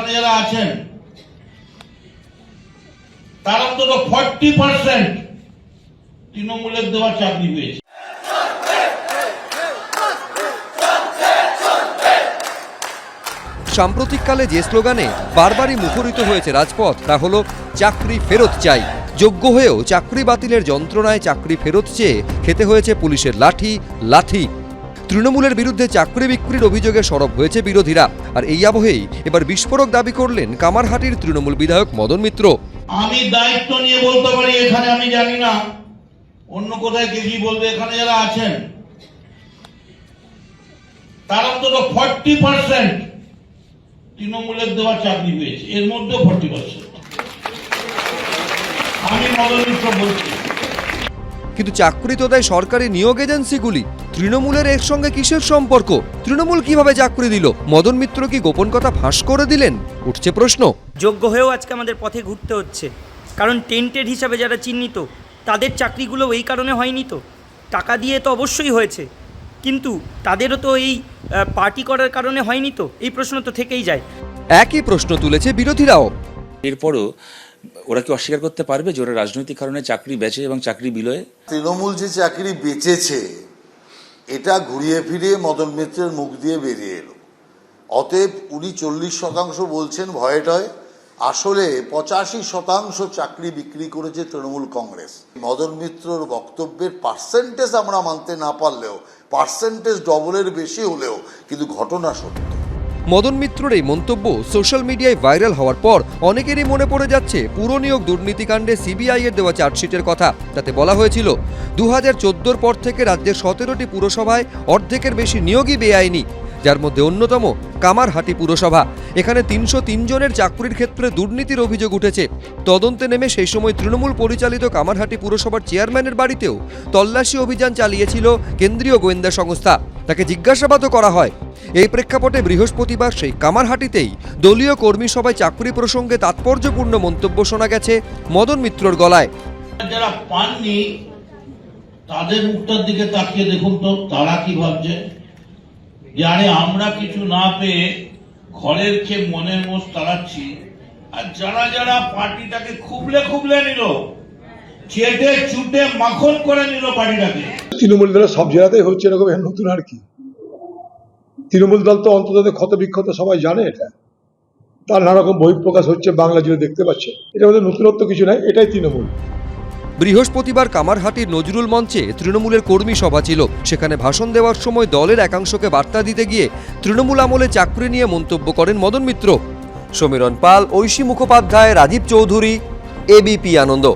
এখানে যারা আছেন, তার অন্তত ফর্টি পার্সেন্ট তৃণমূলের দেওয়া চাকরি পেয়েছে। সাম্প্রতিককালে যে স্লোগানে বারবারই মুখরিত হয়েছে রাজপথ, তা হলো, চাকরি ফেরত চাই। যোগ্য হয়েও চাকরি বাতিলের যন্ত্রণায় চাকরি ফেরত চেয়ে খেতে হয়েছে পুলিশের লাঠি লাথি তৃণমূলের বিরুদ্ধে চাকরি বিক্রির অভিযোগে সরব হয়েছে বিরোধীরা। আর এই আবহেই এবার বিস্ফোরক দাবি করলেন কামারহাটির তৃণমূল বিধায়ক মদন মিত্র। আমি দায়িত্ব নিয়ে বলতে পারি, এখানে আমি জানি না। অন্য কোথায় কে কি বলবে, এখানে যারা আছেন। তার অন্তত ফর্টি পার্সেন্ট তৃণমূলের দেওয়া চাকরি পেয়েছে এর মধ্যেও ফর্টি পার্সেন্ট। আমি মদন মিত্র বলছি। কিন্তু চাকরি তো দেয় সরকারি নিয়োগ এজেন্সিগুলি। তৃণমূলের এর সঙ্গে কিসের সম্পর্ক? তৃণমূল কীভাবে চাকরি দিল? মদন মিত্র কি গোপন কথা ফাঁস করে দিলেন? উঠছে প্রশ্ন। যোগ্য হয়েও আজকে আমাদের পথে ঘুরতে হচ্ছে। কারণ টেন্টেড হিসাবে যারা চিহ্নিত তাদের চাকরিগুলো এই কারণে হয়নি তো। টাকা দিয়ে তো অবশ্যই হয়েছে। কিন্তু তাদেরও তো এই পার্টি করার কারণে হয়নি তো? এই প্রশ্ন তো থেকেই যায়। একই প্রশ্ন তুলেছে বিরোধীরাও। এরপরও ওরা কি অস্বীকার করতে পারবে যে ওরা রাজনৈতিক কারণে চাকরি বেচে এবং চাকরি বিলয়ে? তৃণমূল যে চাকরি বেচেছে, এটা ঘুরিয়ে ফিরিয়ে মদন মিত্রের মুখ দিয়ে বেরিয়ে এলো। অতএব উনি চল্লিশ শতাংশ বলছেন, ভয়ে টয়ে। আসলে পঁচাশি শতাংশ চাকরি বিক্রি করেছে তৃণমূল কংগ্রেস। মদন মিত্রর বক্তব্যের পার্সেন্টেজ আমরা মানতে না পারলেও, পার্সেন্টেজ ডবলের বেশি হলেও কিন্তু ঘটনা সত্য। মদন মিত্রর এই মন্তব্য সোশ্যাল মিডিয়ায় ভাইরাল হওয়ার পর অনেকেরই মনে পড়ে যাচ্ছে পুর নিয়োগ দুর্নীতিকাণ্ডে সিবিআই এর দেওয়া চার্জশিটের কথা। তাতে বলা হয়েছিল দু হাজার পর থেকে রাজ্যের সতেরোটি পুরসভায় অর্ধেকের বেশি নিয়োগই বেআইনি, যার মধ্যে অন্যতম কামারহাটি পুরসভা। এখানে তিনশো জনের চাকরির ক্ষেত্রে দুর্নীতির অভিযোগ উঠেছে। তদন্তে নেমে সেই সময় তৃণমূল পরিচালিত কামারহাটি পুরসভার চেয়ারম্যানের বাড়িতেও তল্লাশি অভিযান চালিয়েছিল কেন্দ্রীয় গোয়েন্দা সংস্থা। তাকে জিজ্ঞাসাবাদও করা হয়। এই প্রেক্ষাপটে বৃহস্পতিবার সেই কামারহাটিতেই দলীয় কর্মী সভায় চাকরি প্রসঙ্গে তাৎপর্যপূর্ণ মন্তব্য শোনা গেছে মদন মিত্রর গলায়। যারা পাননি, তাদের মুখটার দিকে তাকিয়ে দেখুন তো, তারা কি ভাবছে? যে আরে আমরা কিছু না পেয়ে ঘরের চেয়ে মনের মোষ তাড়াচ্ছি, আর যারা যারা পার্টিটাকে খুবলে খুবলে নিল চেটে চুটে মাখন করে নিল পার্টিটাকে তৃণমূল দলের সব জেলাতেই হচ্ছে এরকম নতুন আর কি। তৃণমূল দল তো অন্তত ক্ষত বিক্ষত সবাই জানে এটা। তার নানা রকম বহিঃপ্রকাশ হচ্ছে বাংলা জুড়ে দেখতে পাচ্ছে। এটা মধ্যে নতুনত্ব কিছু নাই এটাই তৃণমূল। বৃহস্পতিবার কামারহাটির নজরুল মঞ্চে তৃণমূলের কর্মী সভা ছিল। সেখানে ভাষণ দেওয়ার সময় দলের একাংশকে বার্তা দিতে গিয়ে তৃণমূল আমলে চাকরি নিয়ে মন্তব্য করেন মদন মিত্র। সমীরণ পাল ঐশী মুখোপাধ্যায় রাজীব চৌধুরী এবিপি আনন্দ।